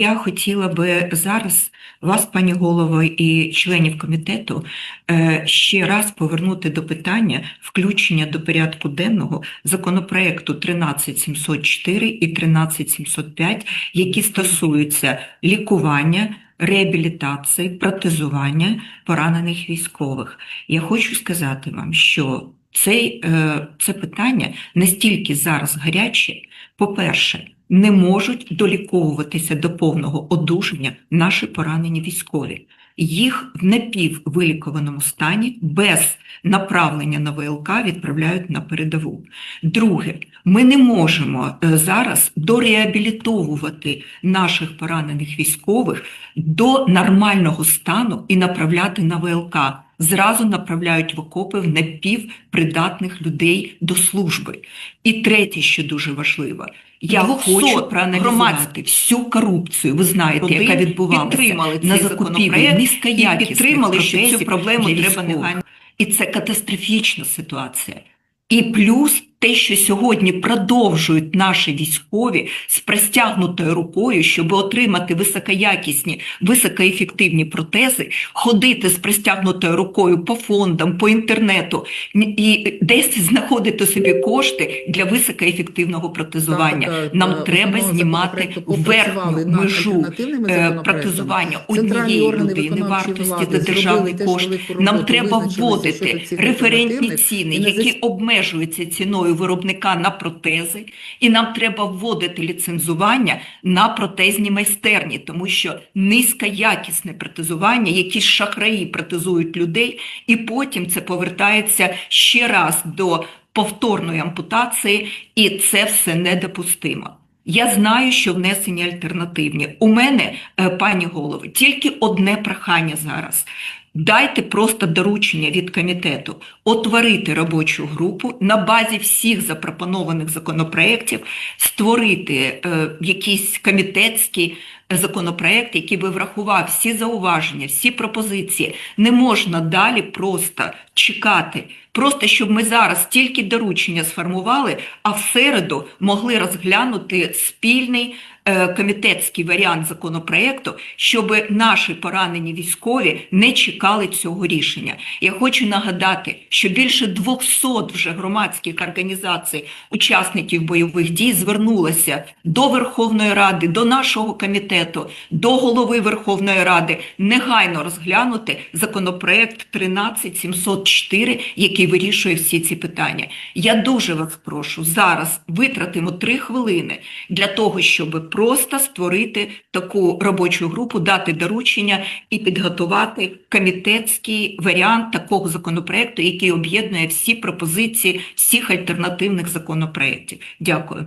Я хотіла би зараз вас, пані голово, і членів комітету е, ще раз повернути до питання включення до порядку денного законопроекту 13704 і 13705, які стосуються лікування, реабілітації, протезування поранених військових. Я хочу сказати вам, що цей, е, це питання настільки зараз гаряче, по-перше, не можуть доліковуватися до повного одужання наші поранені військові. Їх в напіввилікованому стані без направлення на ВЛК відправляють на передову. Друге, ми не можемо е, зараз дореабілітовувати наших поранених військових до нормального стану і направляти на ВЛК. Зразу направляють в окопи в напівпридатних людей до служби. І третє, що дуже важливо, я хочу проаналізувати всю корупцію. Ви знаєте, Родин яка відбувалася підтримали на закупівлі і підтримали, що цю проблему треба негайно. І це катастрофічна ситуація. І плюс те, що сьогодні продовжують наші військові з простягнутою рукою, щоб отримати високоякісні, високоефективні протези, ходити з простягнутою рукою по фондам, по інтернету і десь знаходити собі кошти для високоефективного протезування. Так, так, Нам е, треба знімати верхню межу е, протезування однієї людини вартості за державний кошт. Нам треба вводити референтні ціни, які обмежуються ціною виробника на протези, і нам треба вводити ліцензування на протезні майстерні, тому що низькоякісне протезування, якісь шахраї протезують людей, і потім це повертається ще раз до повторної ампутації, і це все недопустимо. Я знаю, що внесені альтернативні. У мене, е, пані голови, тільки одне прохання зараз. Дайте просто доручення від комітету утворити робочу групу на базі всіх запропонованих законопроєктів, створити е, якийсь комітетський законопроєкт, який би врахував всі зауваження, всі пропозиції. Не можна далі просто чекати. Просто щоб ми зараз тільки доручення сформували, а в середу могли розглянути спільний е, комітетський варіант законопроекту, щоб наші поранені військові не чекали цього рішення. Я хочу нагадати, що більше 200 вже громадських організацій, учасників бойових дій, звернулося до Верховної Ради, до нашого комітету, до голови Верховної Ради негайно розглянути законопроект 13704, який вирішує всі ці питання. Я дуже вас прошу зараз витратимо три хвилини для того, щоб просто створити таку робочу групу, дати доручення і підготувати комітетський варіант такого законопроекту, який об'єднує всі пропозиції всіх альтернативних законопроєктів. Дякую.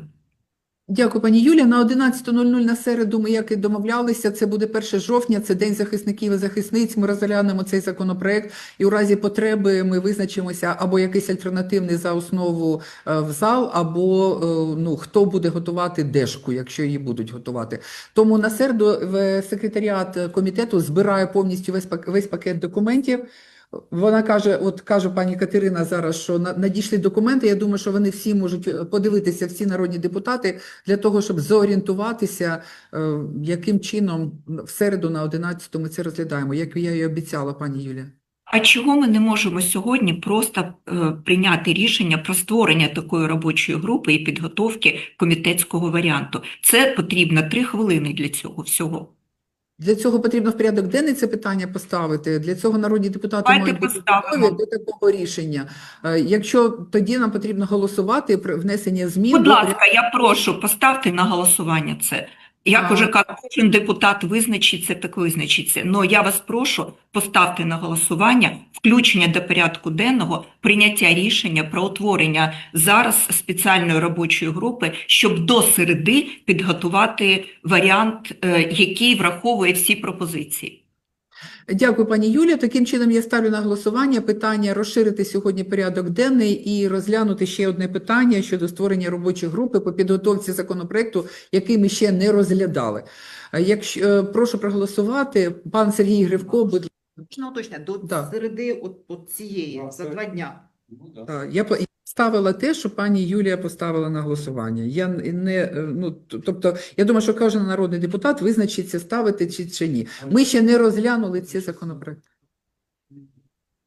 Дякую, пані Юлія. На 11.00 на середу ми, як і домовлялися, це буде 1 жовтня, це День захисників і захисниць. Ми розглянемо цей законопроект, і у разі потреби ми визначимося або якийсь альтернативний за основу е, в зал, або е, ну хто буде готувати дешку, якщо її будуть готувати. Тому на середу в секретаріат комітету збирає повністю весь пак- весь пакет документів. Вона каже, от каже пані Катерина зараз, що на- надійшли документи. Я думаю, що вони всі можуть е, подивитися, всі народні депутати, для того, щоб зорієнтуватися, е, яким чином в середу на 11 ми це розглядаємо, як я і обіцяла, пані Юлія. А чого ми не можемо сьогодні просто е, прийняти рішення про створення такої робочої групи і підготовки комітетського варіанту? Це потрібно три хвилини для цього всього. Для цього потрібно в порядок денний це питання поставити. Для цього народні депутати Давайте мають бути поставимо. готові до такого рішення. Е, Якщо тоді нам потрібно голосувати про внесення змін Будь до ласка, я прошу, поставте на голосування це. Як уже кажу, кожен депутат визначиться, так визначиться. Но я вас прошу, поставте на голосування включення до порядку денного, прийняття рішення про утворення зараз спеціальної робочої групи, щоб до середи підготувати варіант, е, який враховує всі пропозиції. Дякую, пані Юлія. Таким чином я ставлю на голосування питання розширити сьогодні порядок денний і розглянути ще одне питання щодо створення робочої групи по підготовці законопроекту, який ми ще не розглядали. Якщо е, прошу проголосувати, пан Сергій Гривко, будь Точно уточня, до Да. середи от, от цієї, за два дня. ласка, я по- ставила те, що пані Юлія поставила на голосування. Я не, е, ну, тобто, я думаю, що кожен народний депутат визначиться, ставити чи, чи ні. Ми ще не розглянули ці законопроекти.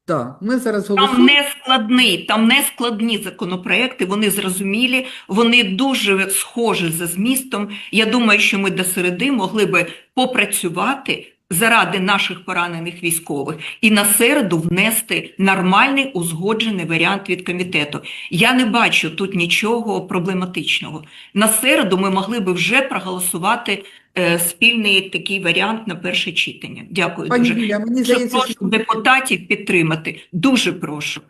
Так, ми зараз Там не складний, там не складні законопроекти, вони зрозумілі, вони дуже схожі за змістом. Я думаю, що ми до середи могли би попрацювати заради наших поранених військових і на середу внести нормальний узгоджений варіант від комітету. Я не бачу тут нічого проблематичного. На середу ми могли би вже проголосувати е, спільний такий варіант на перше читання. Дякую Пані дуже. Юлія, мені Дуже здається, прошу що депутатів підтримати. Дуже прошу.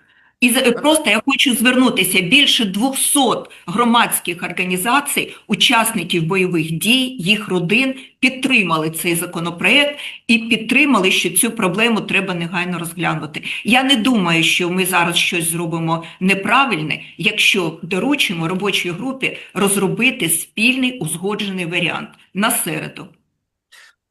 І просто я хочу звернутися. Більше 200 громадських організацій, учасників бойових дій, їх родин підтримали цей законопроект і підтримали, що цю проблему треба негайно розглянути. Я не думаю, що ми зараз щось зробимо неправильне, якщо доручимо робочій групі розробити спільний узгоджений варіант на середу.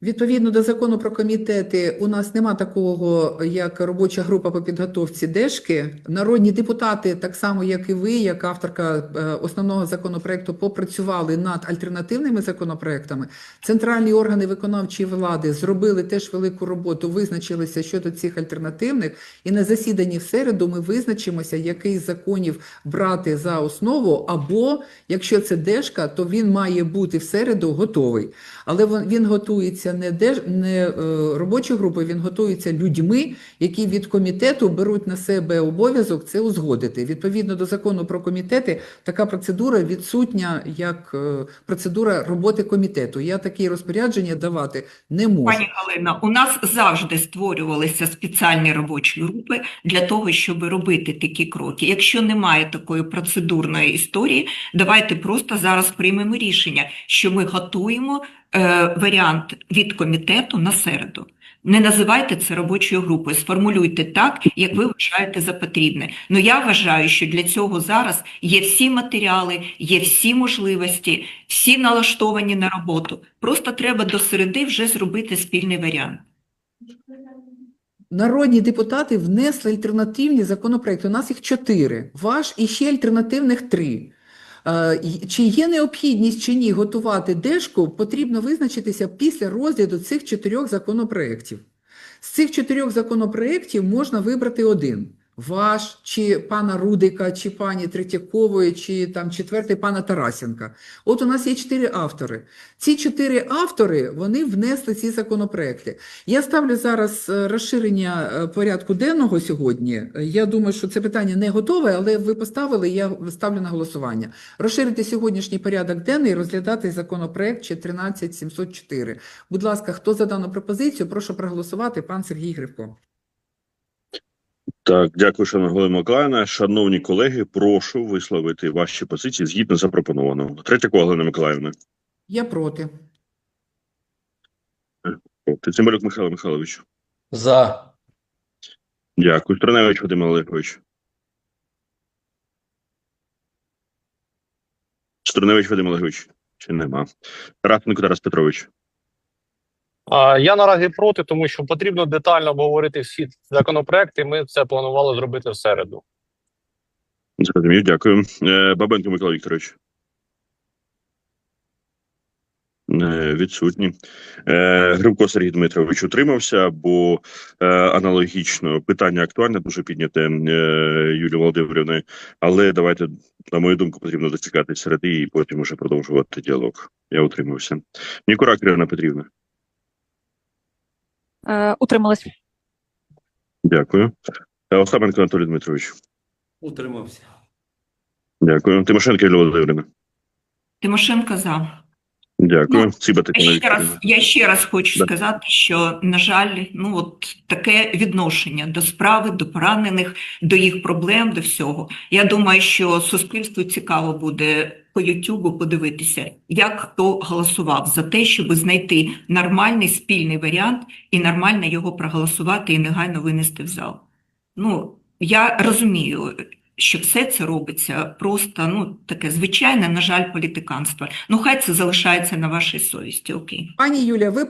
Відповідно до закону про комітети, у нас нема такого, як робоча група по підготовці ДЕШки. Народні депутати, так само як і ви, як авторка е, основного законопроекту, попрацювали над альтернативними законопроектами. Центральні органи виконавчої влади зробили теж велику роботу, визначилися щодо цих альтернативних. І на засіданні в середу ми визначимося, який з законів брати за основу, або якщо це ДЕШка, то він має бути в середу готовий. Але він готується не, деж, не е, робочою групою, він готується людьми, які від комітету беруть на себе обов'язок це узгодити. Відповідно до закону про комітети, така процедура відсутня як е, процедура роботи комітету. Я такі розпорядження давати не можу. Пані Галина, у нас завжди створювалися спеціальні робочі групи для того, щоб робити такі кроки. Якщо немає такої процедурної історії, давайте просто зараз приймемо рішення, що ми готуємо варіант від комітету на середу. Не називайте це робочою групою, сформулюйте так, як ви вважаєте за потрібне. Ну я вважаю, що для цього зараз є всі матеріали, є всі можливості, всі налаштовані на роботу. Просто треба до середи вже зробити спільний варіант. Народні депутати внесли альтернативні законопроекти. У нас їх чотири. Ваш і ще альтернативних три. Е, Чи є необхідність чи ні готувати дешку, потрібно визначитися після розгляду цих чотирьох законопроєктів. З цих чотирьох законопроєктів можна вибрати один. Ваш, чи пана Рудика, чи пані Третьякової, чи там четвертий пана Тарасенка. От у нас є чотири автори. Ці чотири автори вони внесли ці законопроекти. Я ставлю зараз е, розширення е, порядку денного сьогодні. Я думаю, що це питання не готове, але ви поставили, я ставлю на голосування. Розширити сьогоднішній порядок денний і розглядати законопроект ще 13704. Будь ласка, хто за дану пропозицію, прошу проголосувати. Пан Сергій Гривко. Так, дякую, шановна Галина Миколаївна. Шановні колеги, прошу висловити ваші позиції згідно запропонованого. Третя Галина Миколаївна. Я проти. Проти. Цимбалюк Михайло Михайлович. За. Дякую. Струневич Вадим Олегович. Струневич Вадим Олегович. Чи нема? Тарасенко Тарас Петрович. Я наразі проти, тому що потрібно детально обговорити всі законопроекти. Ми це планували зробити в середу. Дякую. Е, Бабенко Микола Вікторович. Е, Відсутні. Е, Гривко Сергій Дмитрович утримався, бо аналогічно питання актуальне, дуже підняте Юлією Володимирівною, але давайте, на мою думку, потрібно зачекати середи і потім уже продовжувати діалог. Я утримався. Нікора Кирина Петрівна. Е, Утрималась. Дякую. Е, Остапенко Анатолій Дмитрович. Утримався. Дякую. Тимошенко Юлія Володимирівна. Тимошенко за. Дякую. Ну, Циба Я ще раз, я ще раз хочу Да. сказати, що, на жаль, ну от таке відношення до справи, до поранених, до їх проблем, до всього. Я думаю, що суспільству цікаво буде по Ютубу подивитися, як хто голосував за те, щоб знайти нормальний спільний варіант і нормально його проголосувати і негайно винести в зал. Ну, я розумію, що все це робиться просто, ну, таке звичайне, на жаль, політиканство. Ну, хай це залишається на вашій совісті, окей. Пані Юлія, ви